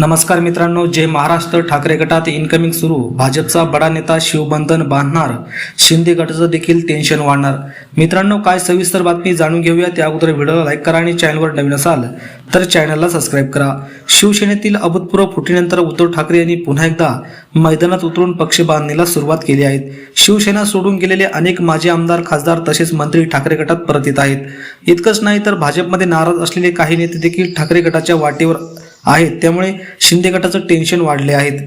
नमस्कार मित्रांनो जय महाराष्ट्र ठाकरे गटात इन्कमिंग सुरू. भाजपचा बडा नेता शिवबंधन बांधणार. शिंदे गटाचं देखील टेन्शन वाढणार. मित्रांनो काय सविस्तर बातमी जाणून घेऊया त्या अगोदर व्हिडिओला लाईक करा आणि चॅनलवर नवीन असाल तर चॅनलला सबस्क्राईब करा. शिवसेनेतील अभूतपूर्व फुटीनंतर उद्धव ठाकरे यांनी पुन्हा एकदा मैदानात उतरून पक्ष बांधणीला सुरुवात केली आहे. शिवसेना सोडून गेलेले अनेक माजी आमदार खासदार तसेच मंत्री ठाकरे गटात परत येत आहेत. इतकंच नाही तर भाजपमध्ये नाराज असलेले काही नेते देखील ठाकरे गटाच्या वाटेवर आहेत. त्यामुळे शिंदे गटाचं टेन्शन वाढले आहेत.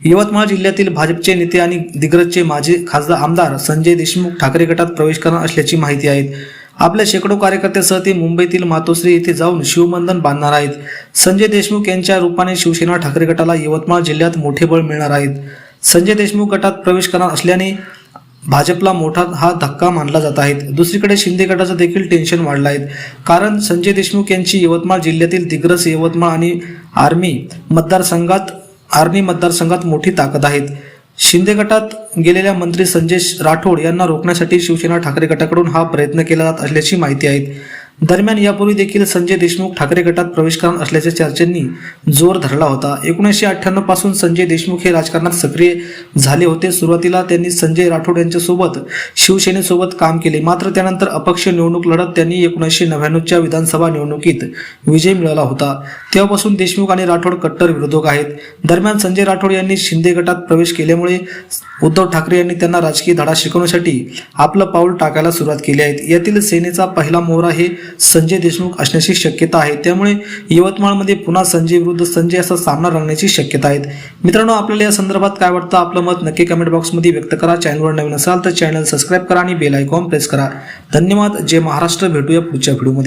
यवतमाळ जिल्ह्यातील भाजपचे नेते आणि दिग्रजचे माजी खासदार आमदार संजय देशमुख ठाकरे गटात प्रवेश करणार असल्याची माहिती आहे आपल्या शेकडो कार्यकर्त्यासह ते मुंबईतील मातोश्री येथे जाऊन शिवबंधन बांधणार आहेत. संजय देशमुख यांच्या रूपाने शिवसेना ठाकरे गटाला यवतमाळ जिल्ह्यात मोठे बळ मिळणार आहेत संजय देशमुख गटात प्रवेश करणार असल्याने भाजपला मोठा हा धक्का मानला जात आहे दुसरीकडे शिंदे गटाचं देखील टेन्शन वाढलं आहे. कारण संजय देशमुख यांची यवतमाळ जिल्ह्यातील दिग्रस यवतमाळ आणि आर्मी मतदारसंघात आर्मी मतदारसंघात मोठी ताकद आहेत. शिंदे गटात गेलेल्या मंत्री संजय राठोड यांना रोखण्यासाठी शिवसेना ठाकरे गटाकडून हा प्रयत्न केला जात असल्याची माहिती आहे. दरम्यान यापूर्वी देखील संजय देशमुख ठाकरे गटात प्रवेश करणार असल्याच्या चर्चेंनी जोर धरला होता. एकोणीसशे अठ्ठ्याण्णवपासून संजय देशमुख हे राजकारणात सक्रिय झाले होते. सुरुवातीला त्यांनी संजय राठोड यांच्यासोबत शिवसेनेसोबत काम केले. मात्र त्यानंतर अपक्ष निवडणूक लढत त्यांनी एकोणीसशे नव्याण्णवच्या विधानसभा निवडणुकीत विजय मिळवला होता. तेव्हापासून देशमुख आणि राठोड कट्टर विरोधक आहेत. दरम्यान संजय राठोड यांनी शिंदे गटात प्रवेश केल्यामुळे उद्धव ठाकरे यांनी त्यांना राजकीय धडा शिकवण्यासाठी आपलं पाऊल टाकायला सुरुवात केली आहे. यातील सेनेचा पहिला मोहरा हे संजय देशमुख असण्याची शक्यता आहे. त्यामुळे यवतमाळमध्ये पुन्हा संजय विरुद्ध संजय असा सामना रंगण्याची शक्यता आहे. मित्रांनो आपल्याला या संदर्भात काय वाटतं? आपलं मत नक्की कमेंट बॉक्समध्ये व्यक्त करा. चॅनलवर नवीन असाल तर चॅनल सबस्क्राईब करा आणि बेल आयकॉन प्रेस करा. धन्यवाद. जय महाराष्ट्र. भेटूया पुढच्या व्हिडिओमध्ये